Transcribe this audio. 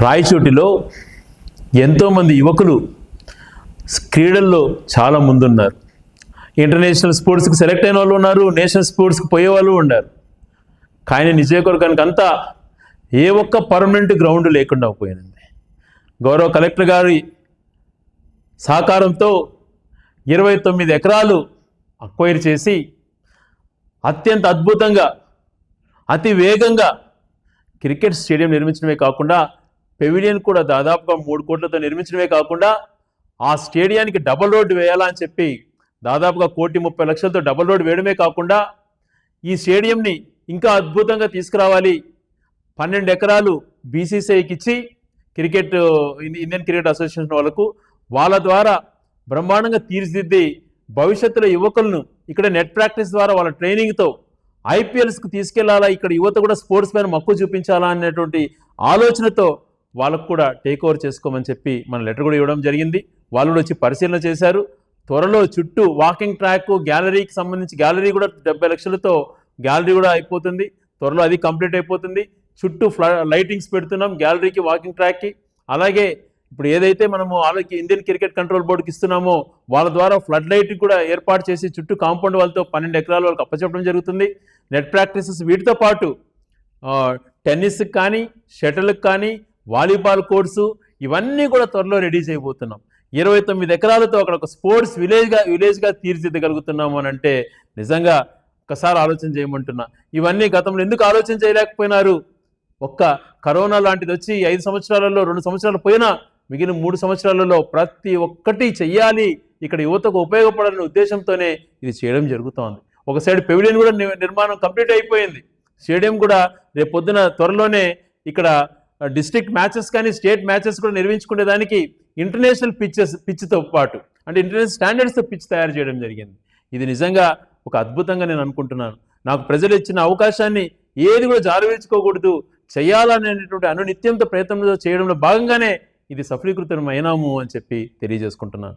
రాయచోటిలో ఎంతోమంది యువకులు క్రీడల్లో చాలా ముందున్నారు. ఇంటర్నేషనల్ స్పోర్ట్స్కి సెలెక్ట్ అయిన వాళ్ళు ఉన్నారు నేషనల్ స్పోర్ట్స్కి పోయే వాళ్ళు ఉన్నారు. కానీ నిజయకొరకానికి అంతా ఏ ఒక్క పర్మనెంట్ గ్రౌండ్ లేకుండా పోయింది. గౌరవ కలెక్టర్ గారి సహకారంతో ఇరవై తొమ్మిది ఎకరాలు అక్వైర్ చేసి అత్యంత అద్భుతంగా అతి వేగంగా క్రికెట్ స్టేడియం నిర్మించడమే కాకుండా పెవిలియన్ కూడా దాదాపుగా మూడు కోట్లతో నిర్మించడమే కాకుండా ఆ స్టేడియానికి డబల్ రోడ్డు వేయాలా అని చెప్పి దాదాపుగా కోటి ముప్పై లక్షలతో డబల్ రోడ్డు వేయడమే కాకుండా ఈ స్టేడియంని ఇంకా అద్భుతంగా తీసుకురావాలి. పన్నెండు ఎకరాలు బీసీసీఐకి ఇచ్చి క్రికెట్ ఇండియన్ క్రికెట్ అసోసియేషన్ వాళ్ళకు వాళ్ళ ద్వారా బ్రహ్మాండంగా తీర్చిదిద్ది భవిష్యత్తులో యువకులను ఇక్కడ నెట్ ప్రాక్టీస్ ద్వారా వాళ్ళ ట్రైనింగ్తో ఐపీఎల్స్కి తీసుకెళ్ళాలా ఇక్కడ యువత కూడా స్పోర్ట్స్ పైన మక్కువ చూపించాలా అనేటువంటి ఆలోచనతో వాళ్ళకు కూడా టేక్ ఓవర్ చేసుకోమని చెప్పి మన లెటర్ కూడా ఇవ్వడం జరిగింది. వాళ్ళు కూడా వచ్చి పరిశీలన చేశారు. త్వరలో చుట్టూ వాకింగ్ ట్రాక్ గ్యాలరీకి సంబంధించి గ్యాలరీ కూడా డెబ్బై లక్షలతో గ్యాలరీ కూడా అయిపోతుంది. త్వరలో అది కంప్లీట్ అయిపోతుంది. చుట్టూ ఫ్ల లైటింగ్స్ పెడుతున్నాం గ్యాలరీకి వాకింగ్ ట్రాక్కి అలాగే ఇప్పుడు ఏదైతే మనము వాళ్ళకి ఇండియన్ క్రికెట్ కంట్రోల్ బోర్డుకి ఇస్తున్నామో వాళ్ళ ద్వారా ఫ్లడ్ లైట్ కూడా ఏర్పాటు చేసి చుట్టూ కాంపౌండ్ వాళ్ళతో పన్నెండు ఎకరాలు వాళ్ళకి అప్పచెప్పడం జరుగుతుంది. నెట్ ప్రాక్టీసెస్ వీటితో పాటు టెన్నిస్కి కానీ షటిల్కి కానీ వాలీబాల్ కోర్సు ఇవన్నీ కూడా త్వరలో రెడీ చేయబోతున్నాం. ఇరవై తొమ్మిది ఎకరాలతో అక్కడ ఒక స్పోర్ట్స్ విలేజ్గా విలేజ్గా తీర్చిదిద్దగలుగుతున్నాము అని అంటే నిజంగా ఒకసారి ఆలోచన చేయమంటున్నా. ఇవన్నీ గతంలో ఎందుకు ఆలోచన చేయలేకపోయినారు? ఒక్క కరోనా లాంటిది వచ్చి ఐదు సంవత్సరాలలో రెండు సంవత్సరాలు పోయినా మిగిలిన మూడు సంవత్సరాలలో ప్రతి ఒక్కటి చెయ్యాలి. ఇక్కడ యువతకు ఉపయోగపడాలనే ఉద్దేశంతోనే ఇది చేయడం జరుగుతోంది. ఒక సైడ్ పెవిలియన్ కూడా నిర్మాణం కంప్లీట్ అయిపోయింది. స్టేడియం కూడా రేపు పొద్దున త్వరలోనే ఇక్కడ డిస్ట్రిక్ట్ మ్యాచెస్ కానీ స్టేట్ మ్యాచెస్ కూడా నిర్వహించుకునే దానికి ఇంటర్నేషనల్ పిచ్చెస్ పిచ్తో పాటు అంటే ఇంటర్నేషనల్ స్టాండర్డ్స్తో పిచ్ తయారు చేయడం జరిగింది. ఇది నిజంగా ఒక అద్భుతంగా నేను అనుకుంటున్నాను. నాకు ప్రజలు ఇచ్చిన అవకాశాన్ని ఏది కూడా జారవేర్చుకోకూడదు చేయాలనేటువంటి అనునిత్యంతో ప్రయత్నంలో చేయడంలో భాగంగానే ఇది సఫలీకృతం అయినాము అని చెప్పి తెలియజేసుకుంటున్నాను.